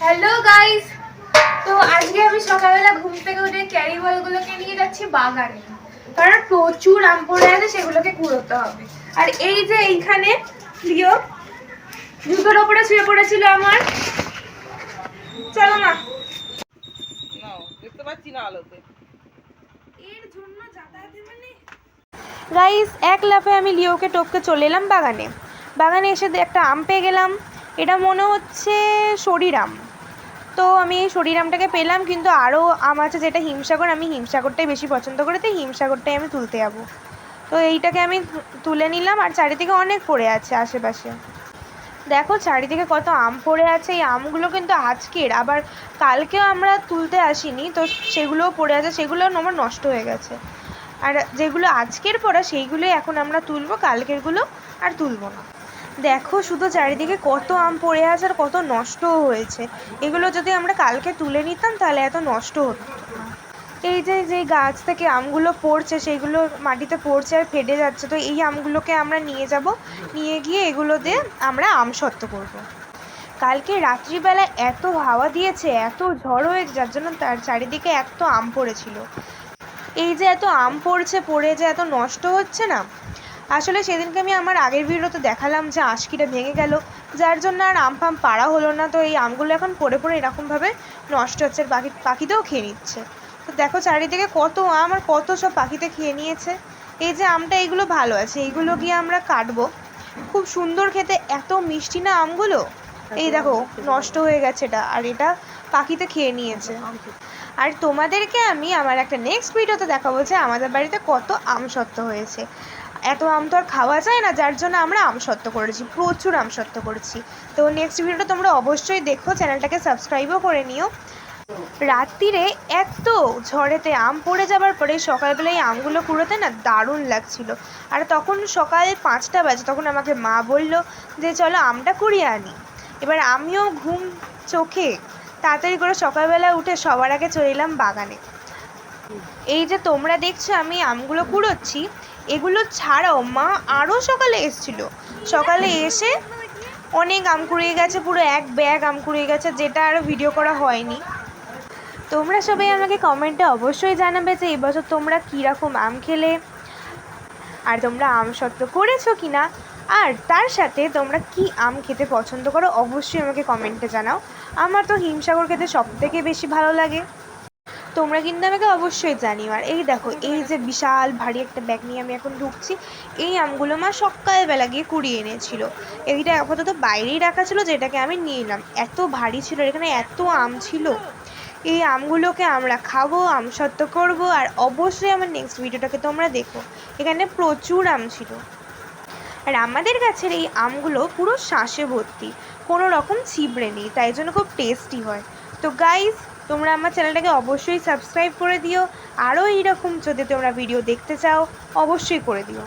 Hello guys তো আজকে আমি সকালবেলা ঘুম থেকে উঠে ক্যারি বলগুলোকে নিয়ে যাচ্ছি বাগানে। কারণ প্রচুর আম পড়ে আছে সেগুলোকে কুড়োতে হবে। আর এই যে এইখানে লিও জুতোর ওপরে শুয়ে পড়েছিল আমার। চলো না। নাও দেখতে পাচ্ছি না আলোতে। এর জন্য যাতায়াতে মানে গাইস এক লাফে আমি লিওকে টপকে চলে এলাম বাগানে। বাগানে এসে একটা আম পেয়ে গেলাম। এটা মনে হচ্ছে শরীরাম তো আমি এই শরীরামটাকে পেলাম, কিন্তু আরও আম আছে যেটা হিমসাগর, আমি হিমসাগরটাই বেশি পছন্দ করি, তাই হিমসাগরটাই আমি তুলতে যাব। তো এইটাকে আমি তুলে নিলাম, আর চারিদিকে অনেক পড়ে আছে আশেপাশে। দেখো চারিদিকে কত আম পড়ে আছে, এই আমগুলো কিন্তু আজকের, আবার কালকেও আমরা তুলতে আসিনি, তো সেগুলোও পড়ে আছে, সেগুলো আমার নষ্ট হয়ে গেছে। আর যেগুলো আজকের পড়া, সেইগুলোই এখন আমরা তুলবো, কালকেরগুলো আর তুলবো না। দেখো শুধু চারিদিকে কত আম পড়ে আছে আর কত নষ্টও হয়েছে। এগুলো যদি আমরা কালকে তুলে নিতাম, তাহলে এত নষ্ট হতো। এই যে যে গাছ থেকে আমগুলো পড়ছে সেইগুলো মাটিতে পড়ছে আর ফেটে যাচ্ছে, তো এই আমগুলোকে আমরা নিয়ে যাব। নিয়ে গিয়ে এগুলো দিয়ে আমরা আম সত্ত্ব করব। কালকে রাত্রিবেলা এত হাওয়া দিয়েছে, এত ঝড় হয়েছে, যার জন্য তার চারিদিকে এত আম পড়েছিল। এই যে এত আম পড়ছে, পড়ে যে এত নষ্ট হচ্ছে না আসলে সেদিনকে আমি আমার আগের ভিডিওতে দেখালাম যে আশকিটা ভেঙে গেল, যার জন্য আর আম ফাম পাড়া হলো না। তো এই আমগুলো এখন পড়ে পড়ে এরকমভাবে নষ্ট হচ্ছে আর পাখি পাখিতেও খেয়ে নিচ্ছে। তো দেখো চারিদিকে কত আম আর কত সব পাখিতে খেয়ে নিয়েছে। এই যে আমটা, এইগুলো ভালো আছে। এইগুলো গিয়ে আমরা কাটবো। খুব সুন্দর খেতে, এত মিষ্টি না আমগুলো? এই দেখো, নষ্ট হয়ে গেছে এটা আর এটা পাখিতে খেয়ে নিয়েছে। আর তোমাদেরকে আমি আমার একটা নেক্সট ভিডিওতে দেখাবো যে আমাদের বাড়িতে কত আম সত্ত্ব হয়েছে। এত আম তো আর খাওয়া যায় না, যার জন্য আমরা আম সত্ত্ব করেছি, প্রচুর আম সত্ত্ব করেছি। তো নেক্সট ভিডিওটা তোমরা অবশ্যই দেখো, চ্যানেলটাকে সাবস্ক্রাইবও করে নিও। রাত্রিরে এত ঝড়েতে আম পড়ে যাবার পরে সকালবেলা এই আমগুলো কুড়োতে না দারুণ লাগছিল। আর তখন সকাল পাঁচটা বাজে, তখন আমাকে মা বলল যে, চলো আমটা কুড়িয়ে আনি। এবার আমিও ঘুম চোখে তাড়াতাড়ি করে সকালবেলা উঠে সবার আগে চলে এলাম বাগানে। এই যে তোমরা দেখছ আমি আমগুলো কুড়োচ্ছি এগুলো ছাড়াও মা আরও সকালে এসছিল। সকালে এসে অনেক আম কুড়িয়ে গেছে, পুরো এক ব্যাগ আম কুড়িয়ে গেছে, যেটা আর ভিডিও করা হয়নি। তোমরা সবাই আমাকে কমেন্টে অবশ্যই জানাবে যে এবছর তোমরা কীরকম আম খেলে, আর তোমরা আম সত্ত্ব করেছ কি না আর তার সাথে তোমরা কি আম খেতে পছন্দ করো, অবশ্যই আমাকে কমেন্টে জানাও। আমার তো হিমসাগর খেতে সব থেকে বেশি ভালো লাগে। তোমরা কিন্তু আমাকে অবশ্যই জানিও। আর এই দেখো, এই যে বিশাল ভারী একটা ব্যাগ নিয়ে আমি এখন ঢুকছি, এই আমগুলো মা সকালবেলা গিয়ে কুড়িয়ে এনেছিল। এইটা আপাতত বাইরেই রাখা ছিল, যেটাকে আমি নিয়ে এলাম এত ভারী ছিল এখানে এত আম ছিল। এই আমগুলোকে আমরা খাব, আম সত্ত্ব করব, আর অবশ্যই আমার নেক্সট ভিডিওটাকে তোমরা দেখো। এখানে প্রচুর আম ছিল। আর আমাদের গাছের এই আমগুলো পুরো শাঁসে ভর্তি। কোনো রকম ছিবড়ে নেই, তাই জন্য খুব টেস্টি হয়। তো গাইস তোমরা আমার চ্যানেলটাকে অবশ্যই সাবস্ক্রাইব করে দিও। আরও এইরকম যদি তোমরা ভিডিও দেখতে চাও, অবশ্যই করে দিও।